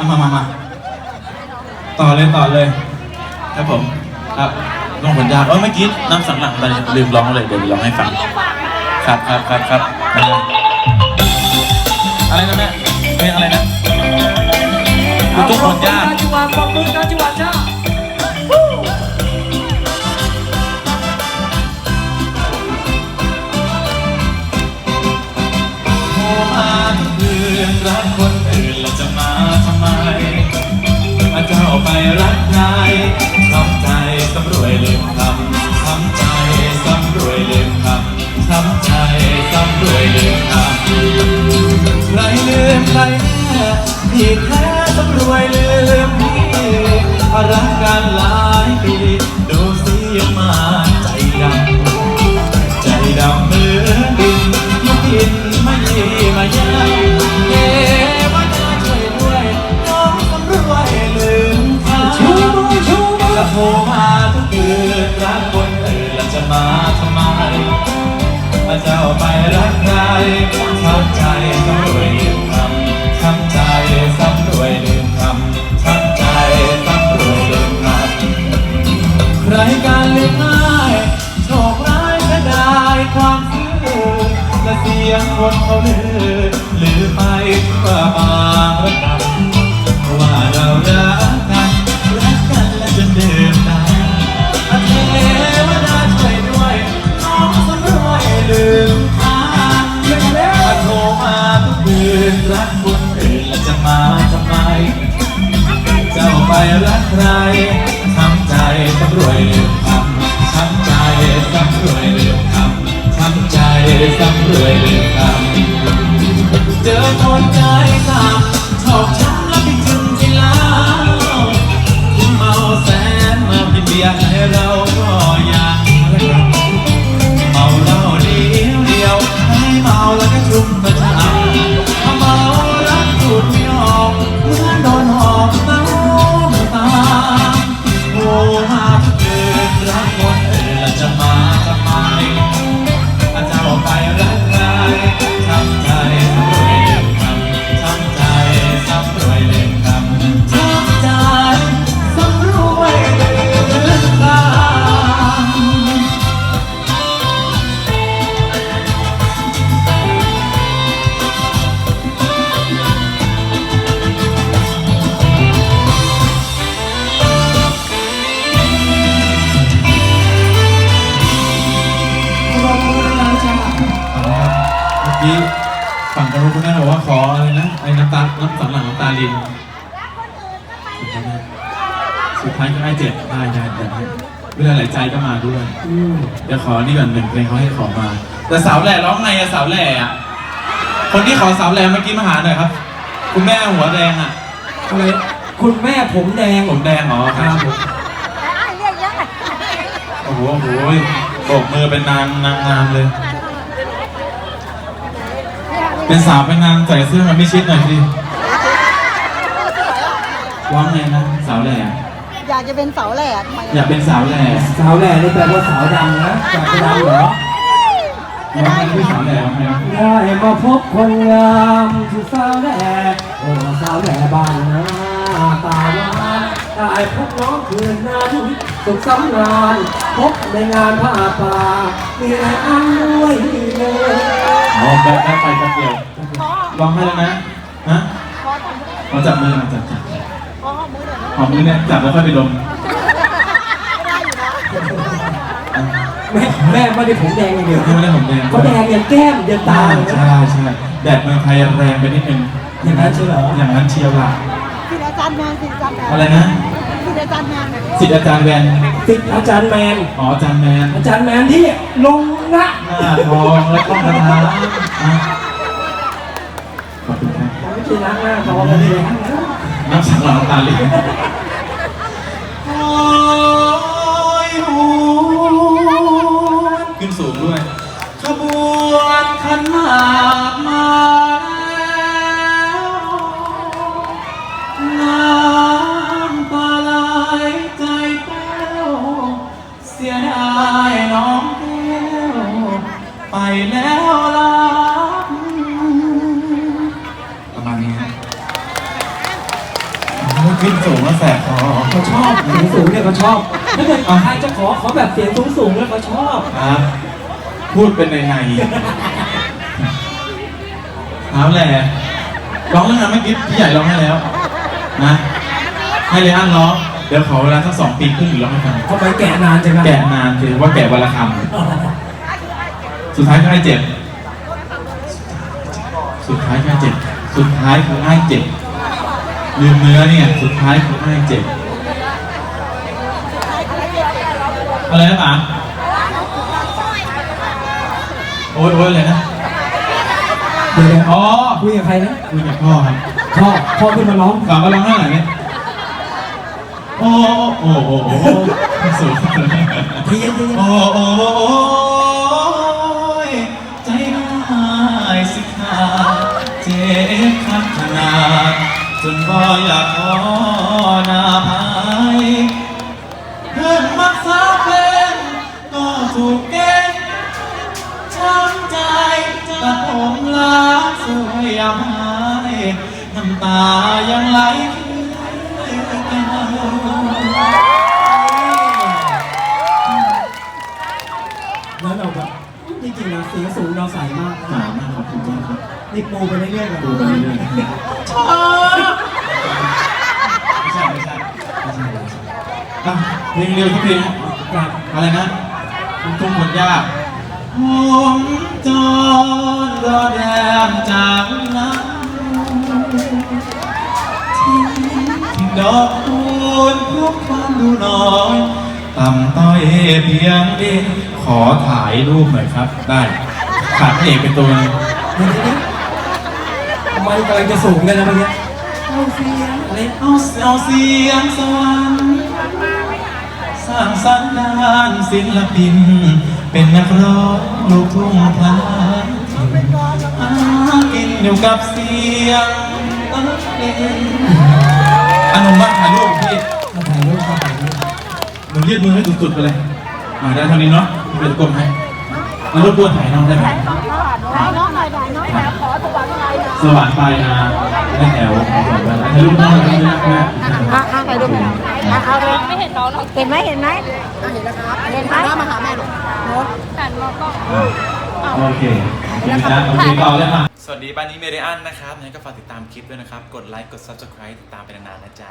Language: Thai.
เอามามามาต่อเลยต่อเลย ครับผม ครับน้องผลยากเออเมื่อกี้น้ำสังหลังไปลืมร้องเลยเดี๋ยวร้องให้ฟัง ครับครับครับครับมาเลยอะไรนะแม่เป็นอะไรนะลูกทุ่งผลยากจังหวะปรบมือการจังหวะจ้า วยลืมคำทำใจสำรวยลืมคำทำใจสำรวยลืมคำใครลืมใครแน่พี่แท้สำรวยลืมพี่รักกันหลายปี คนเขาลือลือไปว่าบางระดับว่าเรารักกันรักกันและจนดื่มดำอาเทวดาช่วยด้วยน้องสำรวยลืมทางอาโทรมาทุกคืนรักคนอื่นแล้วจะมาทำไม เจ้าไปรักใครทำใจสำรวยลืมคำทำใจสำรวยลืมคำ ทำใจสำรวยลืมคำเจอคนใจต่ำชอบช้ำแล้วพิจึงที่ลาวที่เมาแสนมาพิเบียร์ให้เรา อกว่าขออะไรนะไอ้น้ำตาน้ำสังหลังน้ำตาลินสุดท้ายก็ได้เจ็ดได้ได้ได้เวลาหลายใจก็มาด้วยอืมเดี๋ยวขอนี่ก่อนหนึ่งเพลงเขาให้ขอมา แต่สาวแหล่ร้องไงอะสาวแหล่อะคนที่ขอสาวแหล่เมื่อกี้มาหาหน่อยครับ คุณแม่หัวแดงอะอะไรคุณแม่ผมแดงผมแดงเหรอครับผมโอ้โหโอ้โหโบกมือเป็นนางนางงามเลย เป็นสาวเป็นนางใส่เสื้อมันไม่ชิดหน่อยสิร้องไงนะสาวแหล่อยากจะเป็นเสาแหลกทำไมอยากเป็นสาวแหล่สาวแหล่นี่แปลว่าสาวดำนะจากดำเหรอร้องไงที่สาวแหล่ร้องไงได้มาพบคนงามที่สาวแหล่โอ้สาวแหล่บ้านนาตาหวานได้พบน้องคืนนั้นสุขสำราญพบในงานผ้าป่ามีอะไรอันด้วย เลยอ๋อแป๊บแป๊บไปแป๊บเดียวขอร้องให้แล้วนะฮะขอจับขอจับมือมาจับจับขอมือหน่อยนะหอมมือเนี่ยจับแล้วค่อยไปดมได้อยู่นะแม่แม่ไม่ได้ผมแดงอย่างเดียวไม่ได้ผมแดงเขาแดงยันแก้มยันตาใช่ใช่แดดเมืองไทยแรงไปนิดนึงอย่างนั้นใช่เหรออย่างนั้นเชียวล่ะสิอาจารย์แมนสิอาจารย์แมนอะไรนะ สิอาจารย์แมนสิทธิ์อาจารย์แวนติดอาจารย์แมน อ๋ออาจารย์แมนอาจารย์แมนที่ลงนะหน้าทองและต้องกระทาอะขอบคุณครับไม่ใช่ล้างหน้าทองกันเลยนะน้ำสังหลังน้ำตาลินโอ้ยหวนขึ้นสูงด้วย ขบวนขันหมาก แล้วล่ะประมาณนี้ครับไม่ขึ้นสูงแล้วแสบคอเขาชอบเสียงสูงเนี่ยเขาชอบ ถ้าเกิดใครจะขอขอแบบเสียงสูงสูงๆเนี่ยเขาชอบครับพูดเป็นในในเอาแหละร้องแล้วนะเมื่อกี้พี่ใหญ่ร้องให้แล้วนะให้เลยอันร้องเดี๋ยวขอเวลาสักสองปีครึ่งหรือร้องให้ฟัง ทำไมแกะนานจังนะแกะนานถือว่าแกะวันละคำ สุดท้ายก็ให้เจ็บ สุดท้ายก็ให้เจ็บ สุดท้ายคือให้เจ็บ ลืมเนื้อเนี่ย สุดท้ายคือให้เจ็บ อะไรนะป๋าโอ๊ยโอ๊ยอะไรนะเดี๋ยวอ๋อๆคุยกับใครนะคุยกับพ่อครับ พ่อพ่อขึ้นมาร้องฝากมาร้องให้หน่อยเนี่ยโอ้โอ้โอ้โอ้โอ้สุดทีเย็นทีเย็นโอ้โอ้โอ้ ยยามหายน้ำตายังไหลแล้วเราแบบจริงๆนะเสียงสูงเราใส่มากหนาวมากขอบคุณมากครับนี่ปูไปเรื่อยๆแบบดูไปเรื่อยๆชอบไม่ใช่ไม่ใช่ไม่ใช่ไม่ใช่อะเพลงเร็วทุกเพลงกลับอะไรนะคุณตุ้มคนยาก ผมจรรอแดงจากน้ำทิ้งดอกคูณพวกควาดูน้อยต่ำต้อยเพียงเดียวขอถ่ายรูปหน่อยครับ ได้ขาดพระเอกเป็นตัวนี้ทำไมกำลังจะสูงกันนะเมื่อกี้เอาเสียงอะไรเอาเอาเสียงสวรรค์สร้างสรรค์ด้านศิลปิน เป็นนักร้องลูกทุ่งพลาถิ่นหากินอยู่กับเสียงเลงอันนุ่มาถ่ายรูปพี่มาถ่ายรูปมาถ่ายรูปหนูเรียืดมือให้สุดๆไปเลยมาได้เท่านี้เนาะพี่เป็นกลมให้แล้วรบกวนถ่ายน้องได้ไหมน้องน้องหน่อยหน่อยน้องหน่อยขอสว่างไฟหน่อยสว่างไปนะได้แถว ถ่ายรูปน้องได้ไหมนะอะอะไปดูอะเอาเลยไม่เห็นน้องเห็นไหมเห็นไหมเห็นแล้วครับเห็นไหมมาหาแม่หนูโอเคโอเคนะโอเคต่อเลยมาสวัสดีบ้านนี้เมเดียนนะครับงั้นก็ฝากติดตามคลิปด้วยนะครับ กดไลค์ กด subscribe ติดตามไปนานๆนะจ๊ะ